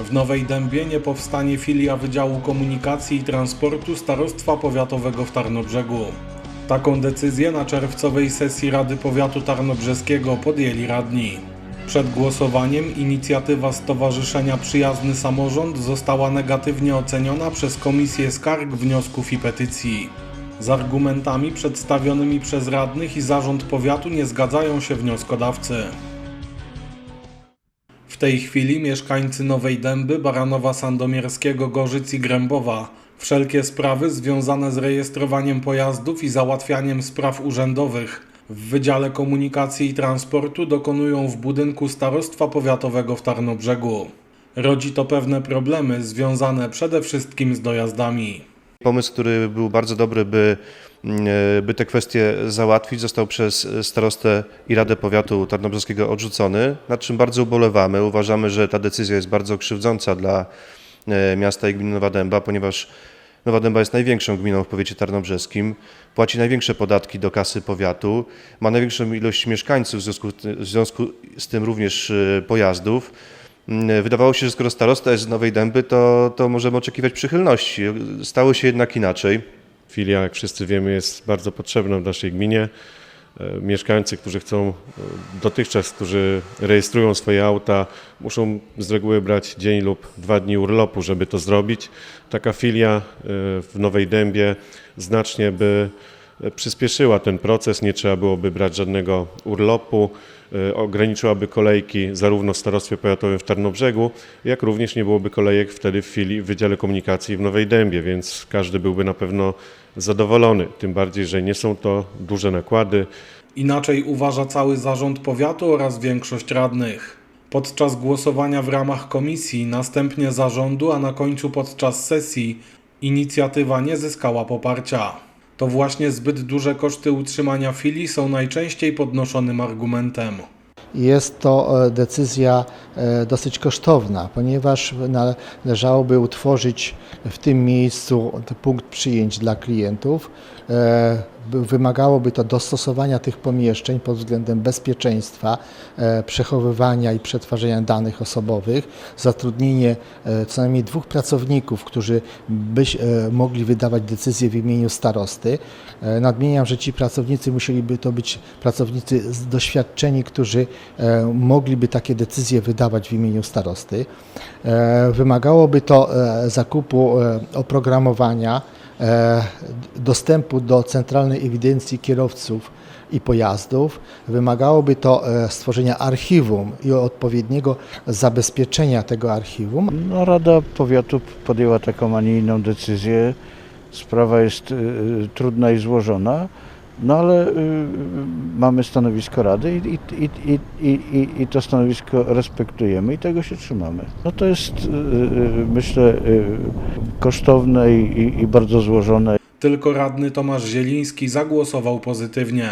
W Nowej Dębie nie powstanie filia Wydziału Komunikacji i Transportu Starostwa Powiatowego w Tarnobrzegu. Taką decyzję na czerwcowej sesji Rady Powiatu Tarnobrzeskiego podjęli radni. Przed głosowaniem inicjatywa Stowarzyszenia Przyjazny Samorząd została negatywnie oceniona przez Komisję Skarg, Wniosków i Petycji. Z argumentami przedstawionymi przez radnych i zarząd powiatu nie zgadzają się wnioskodawcy. Tej chwili mieszkańcy Nowej Dęby, Baranowa Sandomierskiego, Gorzyc i Grębowa wszelkie sprawy związane z rejestrowaniem pojazdów i załatwianiem spraw urzędowych w Wydziale Komunikacji i Transportu dokonują w budynku Starostwa Powiatowego w Tarnobrzegu. Rodzi to pewne problemy związane przede wszystkim z dojazdami. Pomysł, który był bardzo dobry, by, by te kwestie załatwić, został przez starostę i Radę Powiatu Tarnobrzeskiego odrzucony, nad czym bardzo ubolewamy. Uważamy, że ta decyzja jest bardzo krzywdząca dla e, miasta i gminy Nowa Dęba, ponieważ Nowa Dęba jest największą gminą w powiecie tarnobrzeskim, płaci największe podatki do kasy powiatu, ma największą ilość mieszkańców, w związku, w związku z tym również e, pojazdów. Mm, Wydawało się, że skoro starosta jest z Nowej Dęby, to, to możemy oczekiwać przychylności. Stało się jednak inaczej. Filia, jak wszyscy wiemy, jest bardzo potrzebna w naszej gminie. E, Mieszkańcy, którzy chcą, e, dotychczas, którzy rejestrują swoje auta, muszą z reguły brać dzień lub dwa dni urlopu, żeby to zrobić. Taka filia e, w Nowej Dębie znacznie by przyspieszyła ten proces, nie trzeba byłoby brać żadnego urlopu, e, ograniczyłaby kolejki zarówno w Starostwie Powiatowym w Tarnobrzegu, jak również nie byłoby kolejek wtedy w filii w Wydziale Komunikacji w Nowej Dębie, więc każdy byłby na pewno zadowolony, tym bardziej, że nie są to duże nakłady. Inaczej uważa cały zarząd powiatu oraz większość radnych. Podczas głosowania w ramach komisji, następnie zarządu, a na końcu podczas sesji inicjatywa nie zyskała poparcia. To właśnie zbyt duże koszty utrzymania filii są najczęściej podnoszonym argumentem. Jest to e, decyzja e, dosyć kosztowna, ponieważ należałoby utworzyć w tym miejscu punkt przyjęć dla klientów. By- Wymagałoby to dostosowania tych pomieszczeń pod względem bezpieczeństwa, e, przechowywania i przetwarzania danych osobowych, zatrudnienie e, co najmniej dwóch pracowników, którzy byś e, mogli wydawać decyzje w imieniu starosty. Nadmieniam, że ci pracownicy musieliby to być pracownicy doświadczeni, którzy mogliby takie decyzje wydawać w imieniu starosty. Wymagałoby to zakupu oprogramowania, dostępu do centralnej ewidencji kierowców i pojazdów. Wymagałoby to e, stworzenia archiwum i odpowiedniego zabezpieczenia tego archiwum. No, Rada Powiatu podjęła taką, a nie inną decyzję. Sprawa jest y, trudna i złożona, no ale y, mamy stanowisko Rady i, i, i, i, to stanowisko respektujemy i tego się trzymamy. No to jest, y, y, myślę, y, kosztowne i, i bardzo złożone. Tylko radny Tomasz Zieliński zagłosował pozytywnie.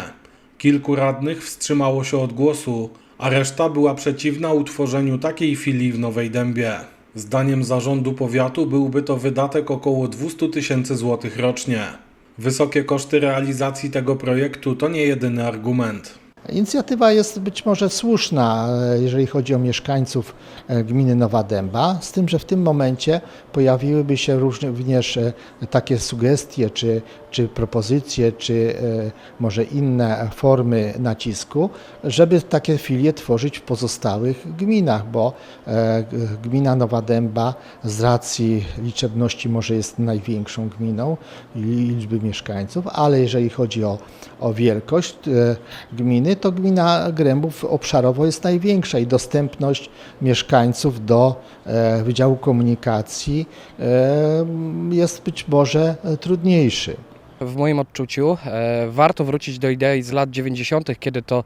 Kilku radnych wstrzymało się od głosu, a reszta była przeciwna utworzeniu takiej filii w Nowej Dębie. Zdaniem zarządu powiatu byłby to wydatek około 200 tysięcy złotych rocznie. Wysokie koszty realizacji tego projektu to nie jedyny argument. Inicjatywa jest być może słuszna, jeżeli chodzi o mieszkańców e, gminy Nowa Dęba, z tym, że w tym momencie pojawiłyby się również e, takie sugestie, czy, czy propozycje, czy e, może inne formy nacisku, żeby takie filie tworzyć w pozostałych gminach, bo gmina Nowa Dęba z racji liczebności może jest największą gminą i liczby mieszkańców, ale jeżeli chodzi o, o wielkość e, to gmina Grębów obszarowo jest największa i dostępność mieszkańców do e, Wydziału Komunikacji e, jest być może e, trudniejszy. W moim odczuciu e, warto wrócić do idei z lat 90., kiedy to e,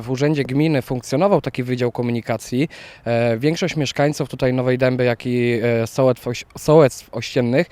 w Urzędzie Gminy funkcjonował taki Wydział Komunikacji. E, większość mieszkańców tutaj Nowej Dęby, jak i e, sołectw, oś- sołectw ościennych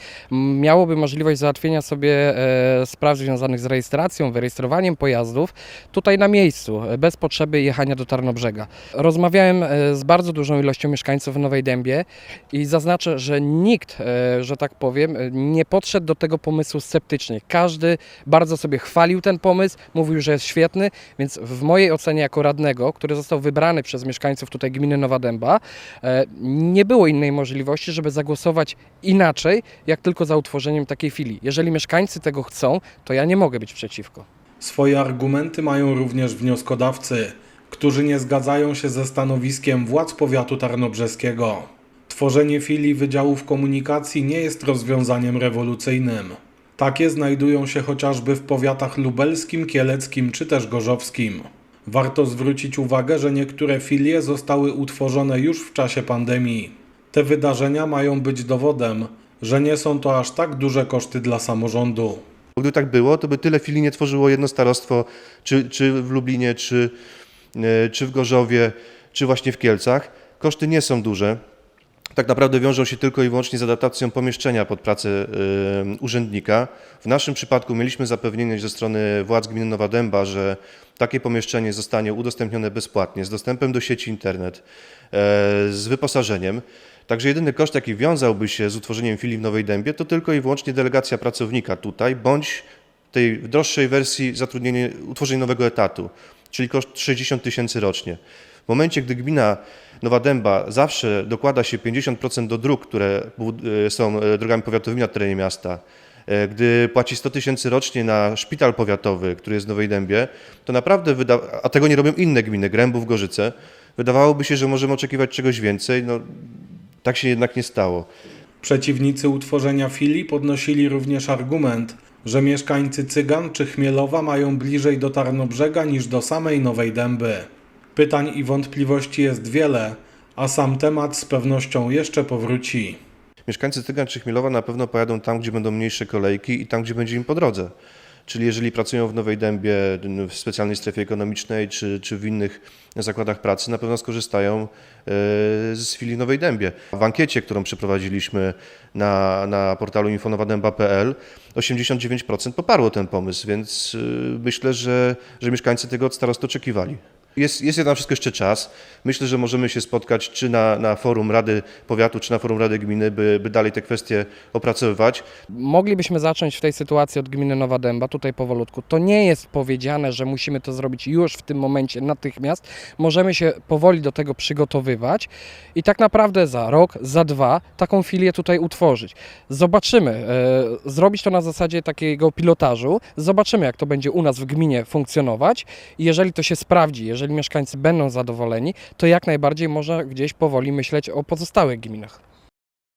miałoby możliwość załatwienia sobie e, spraw związanych z rejestracją, wyrejestrowaniem pojazdów tutaj na miejscu, e, bez potrzeby jechania do Tarnobrzega. Rozmawiałem e, z bardzo dużą ilością mieszkańców w Nowej Dębie i zaznaczę, że nikt, e, że tak powiem, nie podszedł do tego pomysłu sceptycznie sceptycznie. Każdy bardzo sobie chwalił ten pomysł, mówił, że jest świetny, więc w mojej ocenie jako radnego, który został wybrany przez mieszkańców tutaj gminy Nowa Dęba, e, nie było innej możliwości, żeby zagłosować inaczej, jak tylko za utworzeniem takiej filii. Jeżeli mieszkańcy tego chcą, to ja nie mogę być przeciwko. Swoje argumenty mają również wnioskodawcy, którzy nie zgadzają się ze stanowiskiem władz powiatu tarnobrzeskiego. Tworzenie filii wydziałów komunikacji nie jest rozwiązaniem rewolucyjnym. Takie znajdują się chociażby w powiatach lubelskim, kieleckim czy też gorzowskim. Warto zwrócić uwagę, że niektóre filie zostały utworzone już w czasie pandemii. Te wydarzenia mają być dowodem, że nie są to aż tak duże koszty dla samorządu. Gdyby tak było, to by tyle filii nie tworzyło jedno starostwo, czy, czy w Lublinie, czy, e, czy w Gorzowie, czy właśnie w Kielcach. Koszty nie są duże. Tak naprawdę wiążą się tylko i wyłącznie z adaptacją pomieszczenia pod pracę e, urzędnika. W naszym przypadku mieliśmy zapewnienie ze strony władz gminy Nowa Dęba, że takie pomieszczenie zostanie udostępnione bezpłatnie, z dostępem do sieci internet, e, z wyposażeniem. Także jedyny koszt, jaki wiązałby się z utworzeniem filii w Nowej Dębie, to tylko i wyłącznie delegacja pracownika tutaj, bądź tej droższej wersji zatrudnienie, utworzenie nowego etatu, czyli koszt 60 tysięcy rocznie. W momencie, gdy gmina Nowa Dęba zawsze dokłada się 50% do dróg, które e, są e, drogami powiatowymi na terenie miasta, e, gdy płaci 100 tysięcy rocznie na szpital powiatowy, który jest w Nowej Dębie, to naprawdę, wyda- a tego nie robią inne gminy, Grębów, Gorzyce, wydawałoby się, że możemy oczekiwać czegoś więcej. No, tak się jednak nie stało. Przeciwnicy utworzenia filii podnosili również argument, że mieszkańcy Cygan czy Chmielowa mają bliżej do Tarnobrzega niż do samej Nowej Dęby. Pytań i wątpliwości jest wiele, a sam temat z pewnością jeszcze powróci. Mieszkańcy Tygan czy Chmielowa na pewno pojadą tam, gdzie będą mniejsze kolejki i tam, gdzie będzie im po drodze. Czyli jeżeli pracują w Nowej Dębie, w specjalnej strefie ekonomicznej czy, czy w innych zakładach pracy, na pewno skorzystają e, z filii Nowej Dębie. W ankiecie, którą przeprowadziliśmy na, na portalu infonowadęba.pl 89% poparło ten pomysł, więc e, myślę, że, że mieszkańcy tego od starostu oczekiwali. Jest, jest na wszystko jeszcze czas. Myślę, że możemy się spotkać czy na, na forum Rady Powiatu, czy na forum Rady Gminy, by, by dalej te kwestie opracowywać. Moglibyśmy zacząć w tej sytuacji od gminy Nowa Dęba, tutaj powolutku. To nie jest powiedziane, że musimy to zrobić już w tym momencie, natychmiast. Możemy się powoli do tego przygotowywać i tak naprawdę za rok, za dwa taką filię tutaj utworzyć. Zobaczymy, e, zrobić to na zasadzie takiego pilotażu, zobaczymy jak to będzie u nas w gminie funkcjonować i jeżeli to się sprawdzi, jeżeli mieszkańcy będą zadowoleni, to jak najbardziej można gdzieś powoli myśleć o pozostałych gminach.